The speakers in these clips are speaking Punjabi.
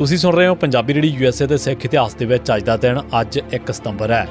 ਤੁਸੀਂ ਸੁਣ ਰਹੇ ਹੋ ਪੰਜਾਬੀ ਰੇਡੀ ਯੂਐਸਏ ਦੇ ਸਿੱਖ ਇਤਿਹਾਸ ਦੇ ਵਿੱਚ ਅੱਜ ਦਾ ਦਿਨ, ਅੱਜ 1 ਸਤੰਬਰ ਹੈ।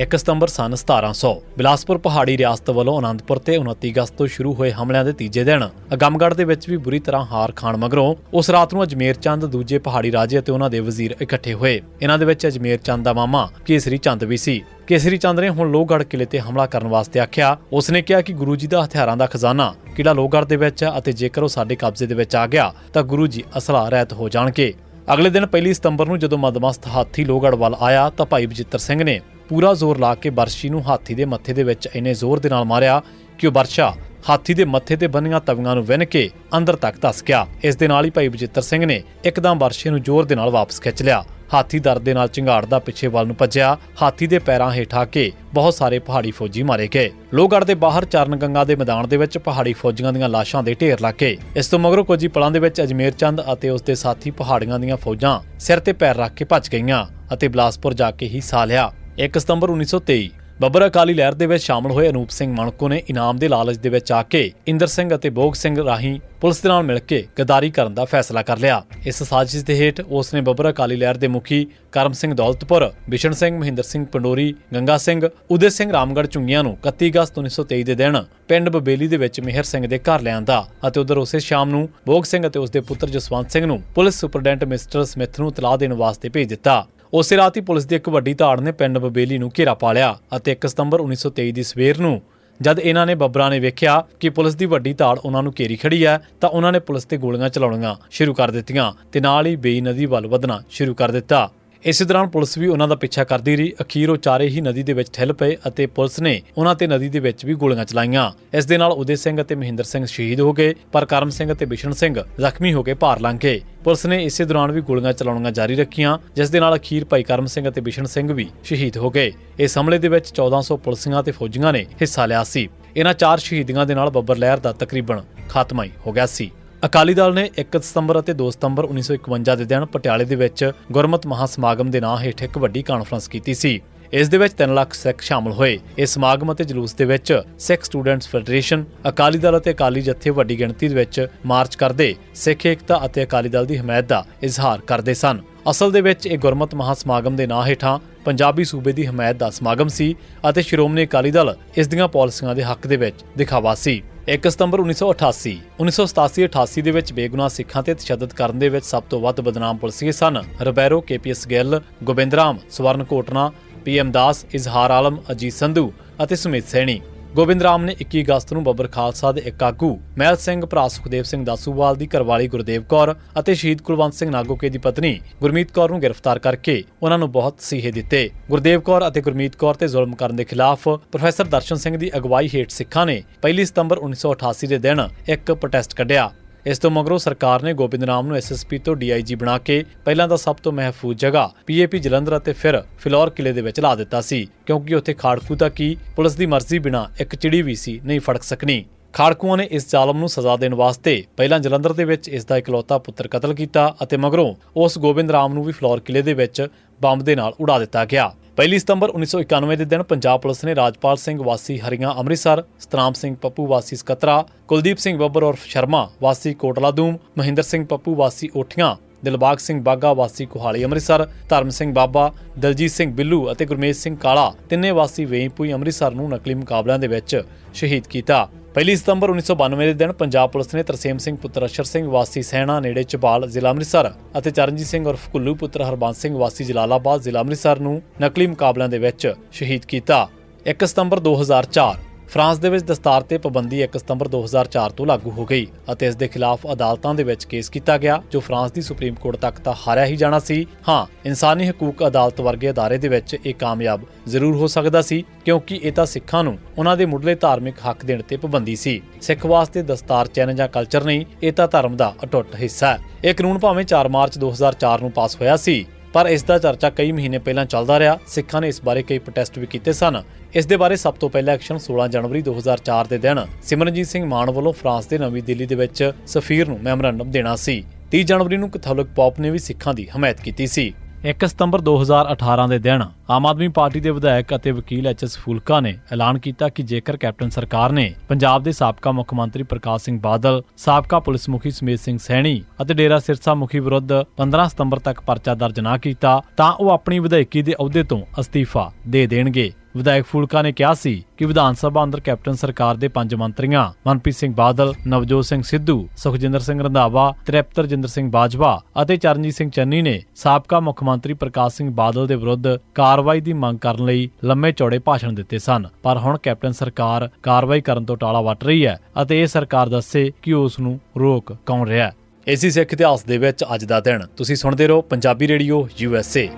1 ਸਤੰਬਰ ਸਨ 1700 ਬਿਲਾਸਪੁਰ ਪਹਾੜੀ ਰਿਆਸਤ ਵੱਲੋਂ ਅਨੰਦਪੁਰ ਤੇ 29 ਅਗਸਤ ਤੋਂ ਸ਼ੁਰੂ ਹੋਏ ਹਮਲਿਆਂ ਦੇ ਤੀਜੇ ਦਿਨ ਅਗਮਗੜ੍ਹ ਦੇ ਵਿੱਚ ਵੀ ਬੁਰੀ ਤਰ੍ਹਾਂ ਹਾਰ ਖਾਣ ਮਗਰੋਂ ਉਸ ਰਾਤ ਨੂੰ ਅਜਮੇਰ ਚੰਦ ਦੂਜੇ ਪਹਾੜੀ ਰਾਜੇ ਅਤੇ ਉਹਨਾਂ ਦੇ ਵਜ਼ੀਰ ਇਕੱਠੇ ਹੋਏ। ਇਹਨਾਂ ਦੇ ਵਿੱਚ ਅਜਮੇਰ ਚੰਦ ਦਾ ਮਾਮਾ ਕੇਸਰੀ ਚੰਦ ਵੀ ਸੀ। ਕੇਸਰੀ ਚੰਦ ਨੇ ਹੁਣ ਲੋਹਗੜ੍ਹ ਕਿਲੇ ਤੇ ਹਮਲਾ ਕਰਨ ਵਾਸਤੇ ਆਖਿਆ। ਉਸਨੇ ਕਿਹਾ ਕਿ ਗੁਰੂ ਜੀ ਦਾ ਹਥਿਆਰਾਂ ਦਾ ਖਜ਼ਾਨਾ ਕਿਲਾ ਲੋਹਗੜ੍ਹ ਦੇ ਵਿੱਚ ਹੈ ਅਤੇ ਜੇਕਰ ਉਹ ਸਾਡੇ ਕਬਜ਼ੇ ਦੇ ਵਿੱਚ ਆ ਗਿਆ ਤਾਂ ਗੁਰੂ ਜੀ ਅਸਲਾ ਰਹਿਤ ਹੋ ਜਾਣਗੇ। ਅਗਲੇ ਦਿਨ 1 ਸਤੰਬਰ ਨੂੰ ਜਦੋਂ ਮਦਮਸਤ ਹਾਥੀ ਲੋਹਗੜ੍ਹ ਵੱਲ ਆਇਆ ਤਾਂ ਭਾਈ ਬਜਿੱਤਰ ਸਿੰਘ ਨੇ ਪੂਰਾ ਜ਼ੋਰ ਲਾ ਕੇ ਬਰਸ਼ੀ ਨੂੰ ਹਾਥੀ ਦੇ ਮੱਥੇ ਦੇ ਵਿੱਚ ਇੰਨੇ ਜ਼ੋਰ ਦੇ ਨਾਲ ਮਾਰਿਆ ਕਿ ਉਹ ਬਰਸ਼ਾ ਹਾਥੀ ਦੇ ਮੱਥੇ ਤੇ ਬੰਨੀਆਂ ਤਵੀਆਂ ਨੂੰ ਵਿੰਨ ਕੇ ਅੰਦਰ ਤੱਕ ਧਸ ਗਿਆ। ਇਸ ਦੇ ਨਾਲ ਹੀ ਭਾਈ ਬਜਿੱਤਰ ਸਿੰਘ ਨੇ ਇੱਕਦਮ ਬਰਸ਼ੇ ਨੂੰ ਜ਼ੋਰ ਦੇ ਨਾਲ ਵਾਪਸ ਖਿੱਚ ਲਿਆ। ਹਾਥੀ ਦਰਦ ਦੇ ਨਾਲ ਝਿੰਗਾੜਦਾ ਪਿੱਛੇ ਵੱਲ ਨੂੰ ਭੱਜਿਆ। ਹਾਥੀ ਦੇ ਪੈਰਾਂ ਹੇਠਾਂ ਕੇ ਬਹੁਤ ਸਾਰੇ ਪਹਾੜੀ ਫੌਜੀ ਮਾਰੇ ਗਏ। ਲੋਹਗੜ੍ਹ ਦੇ ਬਾਹਰ ਚਰਨ ਗੰਗਾ ਦੇ ਮੈਦਾਨ ਦੇ ਵਿੱਚ ਪਹਾੜੀ ਫੌਜੀਆਂ ਦੀਆਂ ਲਾਸ਼ਾਂ ਦੇ ਢੇਰ ਲੱਗੇ ਇਸ ਤੋਂ ਮਗਰੋਂ ਕੁਝ ਹੀ ਪਲਾਂ ਦੇ ਵਿੱਚ ਅਜਮੇਰ ਚੰਦ ਅਤੇ ਉਸ ਦੇ ਸਾਥੀ ਪਹਾੜੀਆਂ ਦੀਆਂ ਫੌਜਾਂ ਸਿਰ ਤੇ ਪੈਰ ਰੱਖ ਕੇ ਭੱਜ ਗਈਆਂ ਅਤੇ ਬਿਲਾਸਪੁਰ ਜਾ ਕੇ ਹੀ ਸਾਹ ਲਿਆ। 1 ਸਤੰਬਰ 1923 ਬੱਬਰ ਅਕਾਲੀ ਲਹਿਰ ਦੇ ਵਿੱਚ ਸ਼ਾਮਲ ਹੋਏ ਅਨੂਪ ਸਿੰਘ ਮਣਕੋ ਨੇ ਇਨਾਮ ਦੇ ਲਾਲਚ ਦੇ ਵਿੱਚ ਆ ਕੇ ਇੰਦਰ ਸਿੰਘ ਅਤੇ ਬੋਗ ਸਿੰਘ ਰਾਹੀਂ ਪੁਲਿਸ ਦੇ ਨਾਲ ਮਿਲ ਕੇ ਗਦਾਰੀ ਕਰਨ ਦਾ ਫੈਸਲਾ ਕਰ ਲਿਆ। ਇਸ ਸਾਜ਼ਿਸ਼ ਦੇ ਹੇਠ ਉਸ ਨੇ ਬੱਬਰ ਅਕਾਲੀ ਲਹਿਰ ਦੇ ਮੁਖੀ ਕਰਮ ਸਿੰਘ ਦੌਲਤਪੁਰ, ਬਿਸ਼ਨ ਸਿੰਘ, ਮਹਿੰਦਰ ਸਿੰਘ ਪੰਡੋਰੀ, ਗੰਗਾ ਸਿੰਘ, ਉਦੇ ਸਿੰਘ ਰਾਮਗੜ੍ਹ ਚੁੰਗੀਆਂ ਨੂੰ 31 ਅਗਸਤ 1923 ਦੇ ਦਿਨ ਪਿੰਡ ਬਬੇਲੀ ਦੇ ਵਿੱਚ ਮਿਹਰ ਸਿੰਘ ਦੇ ਘਰ ਲਿਆਂਦਾ ਅਤੇ ਉਧਰ ਉਸੇ ਸ਼ਾਮ ਨੂੰ ਬੋਗ ਸਿੰਘ ਅਤੇ ਉਸ ਦੇ ਪੁੱਤਰ ਜਸਵੰਤ ਸਿੰਘ ਨੂੰ ਪੁਲਿਸ ਸੁਪਰਡੈਂਟ ਮਿਸਟਰ ਸਮਿਥ ਨੂੰ ਤਲਾਹ ਦੇਣ ਵਾਸਤੇ ਭੇਜ ਦਿੱਤਾ। ਉਸੇ ਰਾਤ ਹੀ ਪੁਲਿਸ ਦੀ ਇੱਕ ਵੱਡੀ ਧਾੜ ਨੇ ਪਿੰਡ ਬਬੇਲੀ ਨੂੰ ਘੇਰਾ ਪਾ ਲਿਆ ਅਤੇ 1 ਸਤੰਬਰ 1923 ਦੀ ਸਵੇਰ ਨੂੰ ਜਦ ਇਹਨਾਂ ਨੇ ਬੱਬਰਾਂ ਨੇ ਵੇਖਿਆ ਕਿ ਪੁਲਿਸ ਦੀ ਵੱਡੀ ਧਾੜ ਉਹਨਾਂ ਨੂੰ ਘੇਰੀ ਖੜੀ ਹੈ, ਤਾਂ ਉਹਨਾਂ ਨੇ ਪੁਲਿਸ ਤੇ ਗੋਲੀਆਂ ਚਲਾਉਣੀਆਂ ਸ਼ੁਰੂ ਕਰ ਦਿੱਤੀਆਂ ਤੇ ਨਾਲ ਹੀ ਬੇਈ ਨਦੀ ਵੱਲ ਵਧਣਾ ਸ਼ੁਰੂ ਕਰ ਦਿੱਤਾ। ਇਸੇ ਦੌਰਾਨ ਪੁਲਿਸ ਵੀ ਉਹਨਾਂ ਦਾ ਪਿੱਛਾ ਕਰਦੀ ਰਹੀ। ਅਖੀਰ ਉਹ ਚਾਰੇ ਹੀ ਨਦੀ ਦੇ ਵਿੱਚ ਠਹਿਲ ਪਏ ਅਤੇ ਪੁਲਿਸ ਨੇ ਉਹਨਾਂ ਤੇ ਨਦੀ ਦੇ ਵਿੱਚ ਵੀ ਗੋਲੀਆਂ ਚਲਾਈਆਂ। ਇਸ ਦੇ ਨਾਲ ਉਦੇ ਸਿੰਘ ਅਤੇ ਮਹਿੰਦਰ ਸਿੰਘ ਸ਼ਹੀਦ ਹੋ ਗਏ, ਪਰ ਕਰਮ ਸਿੰਘ ਅਤੇ ਬਿਸ਼ਨ ਸਿੰਘ ਜ਼ਖਮੀ ਹੋ ਕੇ ਭਾਰ ਲੰਘ ਗਏ। ਪੁਲਿਸ ਨੇ ਇਸੇ ਦੌਰਾਨ ਵੀ ਗੋਲੀਆਂ ਚਲਾਉਣੀਆਂ ਜਾਰੀ ਰੱਖੀਆਂ, ਜਿਸ ਦੇ ਨਾਲ ਅਖੀਰ ਭਾਈ ਕਰਮ ਸਿੰਘ ਅਤੇ ਬਿਸ਼ਨ ਸਿੰਘ ਵੀ ਸ਼ਹੀਦ ਹੋ ਗਏ। ਇਸ ਹਮਲੇ ਦੇ ਵਿੱਚ 1400 ਪੁਲਿਸੀਆਂ ਤੇ ਫੌਜੀਆਂ ਨੇ ਹਿੱਸਾ ਲਿਆ ਸੀ। ਇਹਨਾਂ ਚਾਰ ਸ਼ਹੀਦੀਆਂ ਦੇ ਨਾਲ ਬੱਬਰ ਲਹਿਰ ਦਾ ਤਕਰੀਬਨ ਖਾਤਮਾ ਹੀ ਹੋ ਗਿਆ ਸੀ। ਅਕਾਲੀ ਦਲ ਨੇ 1 ਸਤੰਬਰ ਅਤੇ 2 ਸਤੰਬਰ 1951 ਦੇ ਦਿਨ ਪਟਿਆਲੇ ਦੇ ਵਿੱਚ ਗੁਰਮਤ ਮਹਾ ਸਮਾਗਮ ਦੇ ਨਾਂ ਹੇਠ ਇੱਕ ਵੱਡੀ ਕਾਨਫਰੰਸ ਕੀਤੀ ਸੀ। ਇਸ ਦੇ ਵਿੱਚ 3 ਲੱਖ ਸਿੱਖ ਸ਼ਾਮਲ ਹੋਏ। ਇਸ ਸਮਾਗਮ ਅਤੇ ਜਲੂਸ ਦੇ ਵਿੱਚ ਸਿੱਖ ਸਟੂਡੈਂਟਸ ਫੈਡਰੇਸ਼ਨ, ਅਕਾਲੀ ਦਲ ਅਤੇ ਅਕਾਲੀ ਜਥੇ ਵੱਡੀ ਗਿਣਤੀ ਦੇ ਵਿੱਚ ਮਾਰਚ ਕਰਦੇ ਸਿੱਖ ਏਕਤਾ ਅਤੇ ਅਕਾਲੀ ਦਲ ਦੀ ਹਮਾਇਤ ਦਾ ਇਜ਼ਹਾਰ ਕਰਦੇ ਸਨ। ਅਸਲ ਦੇ ਵਿੱਚ ਇਹ ਗੁਰਮਤ ਮਹਾ ਸਮਾਗਮ ਦੇ ਨਾਂ ਹੇਠਾਂ ਪੰਜਾਬੀ ਸੂਬੇ ਦੀ ਹਮਾਇਤ ਦਾ ਸਮਾਗਮ ਸੀ ਅਤੇ ਸ਼੍ਰੋਮਣੀ ਅਕਾਲੀ ਦਲ ਇਸ ਦੀਆਂ ਪਾਲਿਸੀਆਂ ਦੇ ਹੱਕ ਦੇ ਵਿੱਚ ਦਿਖਾਵਾ ਸੀ। 1 ਸਤੰਬਰ 1988 1987-88 ਦੇ ਵਿੱਚ ਬੇਗੁਨਾਹ ਸਿੱਖਾਂ ਤੇ ਤਸ਼ੱਦਦ ਕਰਨ ਦੇ ਵਿੱਚ ਸਭ ਤੋਂ ਵੱਧ ਬਦਨਾਮ ਪੁਲਸੀਏ ਸਨ ਰਬੈਰੋ ਕੇਪੀਐਸ ਗਿੱਲ, ਗੋਬਿੰਦਰਾਮ ਸਵਰਨ ਕੋਟਨਾ ਪੀਐਮ ਦਾਸ, ਇਜ਼ਹਾਰ ਆਲਮ, ਅਜੀਤ ਸੰਧੂ ਅਤੇ ਸੁਮੇਤ ਸੈਣੀ। ਗੋਬਿੰਦ ਰਾਮ ਨੇ 21 ਅਗਸਤ ਨੂੰ ਬੱਬਰ ਖਾਲਸਾ ਦੇ ਇੱਕ ਆਗੂ, ਮਹਿਲ ਸਿੰਘ ਭਰਾ ਸੁਖਦੇਵ ਸਿੰਘ ਦਾਸੂਵਾਲ ਦੀ ਘਰਵਾਲੀ ਗੁਰਦੇਵ ਕੌਰ ਅਤੇ ਸ਼ਹੀਦ ਕੁਲਵੰਤ ਸਿੰਘ ਨਾਗੋਕੇ ਦੀ ਪਤਨੀ ਗੁਰਮੀਤ ਕੌਰ ਨੂੰ ਗ੍ਰਿਫਤਾਰ ਕਰਕੇ ਉਹਨਾਂ ਨੂੰ ਬਹੁਤ ਸੀਹੇ ਦਿੱਤੇ। ਗੁਰਦੇਵ ਕੌਰ ਅਤੇ ਗੁਰਮੀਤ ਕੌਰ ਤੇ ਜ਼ੁਲਮ ਕਰਨ ਦੇ ਖਿਲਾਫ ਪ੍ਰੋਫੈਸਰ ਦਰਸ਼ਨ ਸਿੰਘ ਦੀ ਅਗਵਾਈ ਹੇਠ ਸਿੱਖਾਂ ਨੇ 1 ਸਤੰਬਰ 1988 ਦੇ ਦਿਨ ਇੱਕ ਪ੍ਰੋਟੈਸਟ ਕੱਢਿਆ। ਇਸ ਤੋਂ ਮਗਰੋਂ ਸਰਕਾਰ ਨੇ ਗੋਬਿੰਦ ਰਾਮ ਨੂੰ ਐਸਐਸਪੀ ਤੋਂ ਡੀਆਈਜੀ ਬਣਾ ਕੇ ਪਹਿਲਾਂ ਤਾਂ ਸਭ ਤੋਂ ਮਹਿਫੂਜ਼ ਜਗ੍ਹਾ ਪੀਏਪੀ ਜਲੰਧਰ ਅਤੇ ਫਿਰ ਫਿਲੌਰ ਕਿਲੇ ਦੇ ਵਿੱਚ ਲਾ ਦਿੱਤਾ ਸੀ, ਕਿਉਂਕਿ ਉੱਥੇ ਖਾੜਕੂ ਤਾਂ ਕੀ ਪੁਲਿਸ ਦੀ ਮਰਜ਼ੀ ਬਿਨਾ ਇੱਕ ਚਿੜੀ ਵੀ ਸੀ, ਨਹੀਂ ਫੜਕ ਸਕਣੀ। ਖਾੜਕੂਆਂ ਨੇ ਇਸ ਜ਼ਾਲਮ ਨੂੰ ਸਜ਼ਾ ਦੇਣ ਵਾਸਤੇ ਪਹਿਲਾਂ ਜਲੰਧਰ ਦੇ ਵਿੱਚ ਇਸ ਦਾ ਇਕਲੌਤਾ ਪੁੱਤਰ ਕਤਲ ਕੀਤਾ ਅਤੇ ਮਗਰੋਂ ਉਸ ਗੋਬਿੰਦ ਰਾਮ ਨੂੰ ਵੀ ਫਲੋਰ ਕਿਲੇ ਦੇ ਵਿੱਚ ਬੰਬ ਦੇ ਨਾਲ ਉਡਾ ਦਿੱਤਾ ਗਿਆ। 1 ਸਤੰਬਰ 1991 ਦੇ ਦਿਨ ਪੰਜਾਬ ਪੁਲਿਸ ਨੇ ਰਾਜਪਾਲ ਸਿੰਘ ਵਾਸੀ ਹਰੀਆਂ ਅੰਮ੍ਰਿਤਸਰ, ਸਤਨਾਮ ਸਿੰਘ ਪੱਪੂ ਵਾਸੀ ਸਕੱਤਰਾ, ਕੁਲਦੀਪ ਸਿੰਘ ਬੱਬਰ ਉਰਫ ਸ਼ਰਮਾ ਵਾਸੀ ਕੋਟਲਾਦੂਮ ਮਹਿੰਦਰ ਸਿੰਘ ਪੱਪੂ ਵਾਸੀ ਓਠੀਆਂ, ਦਿਲਬਾਗ ਸਿੰਘ ਬਾਗਾ ਵਾਸੀ ਕੁਹਾਲੀ ਅੰਮ੍ਰਿਤਸਰ, ਧਰਮ ਸਿੰਘ ਬਾਬਾ, ਦਲਜੀਤ ਸਿੰਘ ਬਿੱਲੂ ਅਤੇ ਗੁਰਮੇਸ਼ ਸਿੰਘ ਕਾਲਾ ਤਿੰਨੇ ਵਾਸੀ ਵੇਈਪੂਈ ਅੰਮ੍ਰਿਤਸਰ ਨੂੰ ਨਕਲੀ ਮੁਕਾਬਲਿਆਂ ਦੇ ਵਿੱਚ ਸ਼ਹੀਦ ਕੀਤਾ। 1 ਸਤੰਬਰ 1992 ਦੇ ਦਿਨ ਪੰਜਾਬ ਪੁਲਿਸ ਨੇ ਤਰਸੇਮ ਸਿੰਘ ਪੁੱਤਰ ਅਸ਼ਰ ਸਿੰਘ ਵਾਸੀ ਸੈਣਾ, ਨੇੜੇ ਚਬਾਲ, ਜ਼ਿਲ੍ਹਾ ਅੰਮ੍ਰਿਤਸਰ ਅਤੇ ਚਰਨਜੀਤ ਸਿੰਘ ਉਰਫ ਕੁੱਲੂ ਪੁੱਤਰ ਹਰਬੰਸ ਸਿੰਘ ਵਾਸੀ ਜਲਾਲਾਬਾਦ ਜ਼ਿਲ੍ਹਾ ਅੰਮ੍ਰਿਤਸਰ ਨੂੰ ਨਕਲੀ ਮੁਕਾਬਲਿਆਂ ਦੇ ਵਿੱਚ ਸ਼ਹੀਦ ਕੀਤਾ। 1 ਸਤੰਬਰ 2004 ਫਰਾਂਸ ਦੇ ਵਿੱਚ ਦਸਤਾਰ ਤੇ ਪਾਬੰਦੀ 1 ਸਤੰਬਰ 2004 ਤੋਂ ਲਾਗੂ ਹੋ ਗਈ ਅਤੇ ਇਸ ਦੇ ਖਿਲਾਫ ਅਦਾਲਤਾਂ ਦੇ ਵਿੱਚ ਕੇਸ ਕੀਤਾ ਗਿਆ, ਜੋ ਫਰਾਂਸ ਦੀ ਸੁਪਰੀਮ ਕੋਰਟ ਤੱਕ ਤਾਂ ਹਾਰਿਆ ਹੀ ਜਾਣਾ ਸੀ। ਹਾਂ, ਇਨਸਾਨੀ ਹਕੂਕ ਅਦਾਲਤ ਵਰਗੇ ਅਦਾਰੇ ਦੇ ਵਿੱਚ ਇਹ ਕਾਮਯਾਬ ਜ਼ਰੂਰ ਹੋ ਸਕਦਾ ਸੀ, ਕਿਉਂਕਿ ਇਹ ਤਾਂ ਸਿੱਖਾਂ ਨੂੰ ਉਹਨਾਂ ਦੇ ਮੁੱਢਲੇ ਧਾਰਮਿਕ ਹੱਕ ਦੇਣ ਤੇ ਪਾਬੰਦੀ ਸੀ। ਸਿੱਖ ਵਾਸਤੇ ਦਸਤਾਰ ਚੈਨ ਜਾਂ ਕਲਚਰ ਨਹੀਂ, ਇਹ ਤਾਂ ਧਰਮ ਦਾ ਅਟੁੱਟ ਹਿੱਸਾ ਹੈ। ਇਹ ਕਾਨੂੰਨ ਭਾਵੇਂ 4 ਮਾਰਚ 2004 ਨੂੰ ਪਾਸ ਹੋਇਆ ਸੀ। ਪਰ ਇਸ ਦਾ ਚਰਚਾ ਕਈ ਮਹੀਨੇ ਪਹਿਲਾਂ ਚੱਲਦਾ ਰਿਹਾ। ਸਿੱਖਾਂ ਨੇ ਇਸ ਬਾਰੇ ਕਈ ਪ੍ਰੋਟੈਸਟ ਵੀ ਕੀਤੇ ਸਨ। ਇਸ ਦੇ ਬਾਰੇ ਸਭ ਤੋਂ ਪਹਿਲਾ ਐਕਸ਼ਨ 16 ਜਨਵਰੀ 2004 ਦੇ ਦਿਨ ਸਿਮਰਨਜੀਤ ਸਿੰਘ ਮਾਨ ਵੱਲੋਂ ਫਰਾਂਸ ਦੇ ਨਵੀਂ ਦਿੱਲੀ ਦੇ ਵਿੱਚ ਸਫੀਰ ਨੂੰ ਮੈਮੋਰੰਡਮ ਦੇਣਾ ਸੀ। 30 ਜਨਵਰੀ ਨੂੰ ਕੈਥੋਲਿਕ ਪੌਪ ਨੇ ਵੀ ਸਿੱਖਾਂ ਦੀ ਹਮਾਇਤ ਕੀਤੀ ਸੀ। 1 ਸਤੰਬਰ 2018 ਦੇ ਦਿਨ ਆਮ ਆਦਮੀ ਪਾਰਟੀ ਦੇ ਵਿਧਾਇਕ ਅਤੇ ਵਕੀਲ ਐਚ ਐਸ ਫੂਲਕਾ ਨੇ ਐਲਾਨ ਕੀਤਾ ਕਿ ਜੇਕਰ ਕੈਪਟਨ ਸਰਕਾਰ ਨੇ ਪੰਜਾਬ ਦੇ ਸਾਬਕਾ ਮੁੱਖ ਮੰਤਰੀ ਪ੍ਰਕਾਸ਼ ਸਿੰਘ ਬਾਦਲ, ਸਾਬਕਾ ਪੁਲਿਸ ਮੁਖੀ ਸਮੇਤ ਸਿੰਘ ਸੈਣੀ ਅਤੇ ਡੇਰਾ ਸਿਰਸਾ ਮੁਖੀ ਵਿਰੁੱਧ 15 ਸਤੰਬਰ ਤੱਕ ਪਰਚਾ ਦਰਜ ਨਾ ਕੀਤਾ ਤਾਂ ਉਹ ਆਪਣੀ ਵਿਧਾਇਕੀ ਦੇ ਅਹੁਦੇ ਤੋਂ ਅਸਤੀਫਾ ਦੇ ਦੇਣਗੇ। ਵਿਧਾਇਕ ਫੂਲਕਾ ਨੇ ਕਿਹਾ ਸੀ ਕਿ ਵਿਧਾਨ ਸਭਾ ਅੰਦਰ ਕੈਪਟਨ ਸਰਕਾਰ ਦੇ ਪੰਜ ਮੰਤਰੀਆਂ ਮਨਪ੍ਰੀਤ ਸਿੰਘ ਬਾਦਲ, ਨਵਜੋਤ ਸਿੰਘ ਸਿੱਧੂ, ਸੁਖਜਿੰਦਰ ਸਿੰਘ ਰੰਧਾਵਾ, ਤ੍ਰਿਪਤ ਜਿੰਦਰ ਸਿੰਘ ਬਾਜਵਾ ਅਤੇ ਚਰਨਜੀਤ ਸਿੰਘ ਚੰਨੀ ਨੇ ਸਾਬਕਾ ਮੁੱਖ ਮੰਤਰੀ ਪ੍ਰਕਾਸ਼ ਸਿੰਘ ਬਾਦਲ ਦੇ ਵਿਰੁੱਧ ਕਾਰਵਾਈ ਦੀ ਮੰਗ ਕਰਨ ਲਈ ਲੰਮੇ ਚੌੜੇ ਭਾਸ਼ਣ ਦਿੱਤੇ ਸਨ। ਪਰ ਹੁਣ ਕੈਪਟਨ ਸਰਕਾਰ ਕਾਰਵਾਈ ਕਰਨ ਤੋਂ ਟਾਲਾ ਵੱਟ ਰਹੀ ਹੈ ਅਤੇ ਇਹ ਸਰਕਾਰ ਦੱਸੇ ਕਿ ਉਸ ਨੂੰ ਰੋਕ ਕੌਣ ਰਿਹਾ ਹੈ। ਇਸੇ ਸਿੱਖ ਇਤਿਹਾਸ ਦੇ ਵਿੱਚ ਅੱਜ ਦਾ ਦਿਨ। ਤੁਸੀਂ ਸੁਣਦੇ ਰਹੋ Punjabi radio U S A.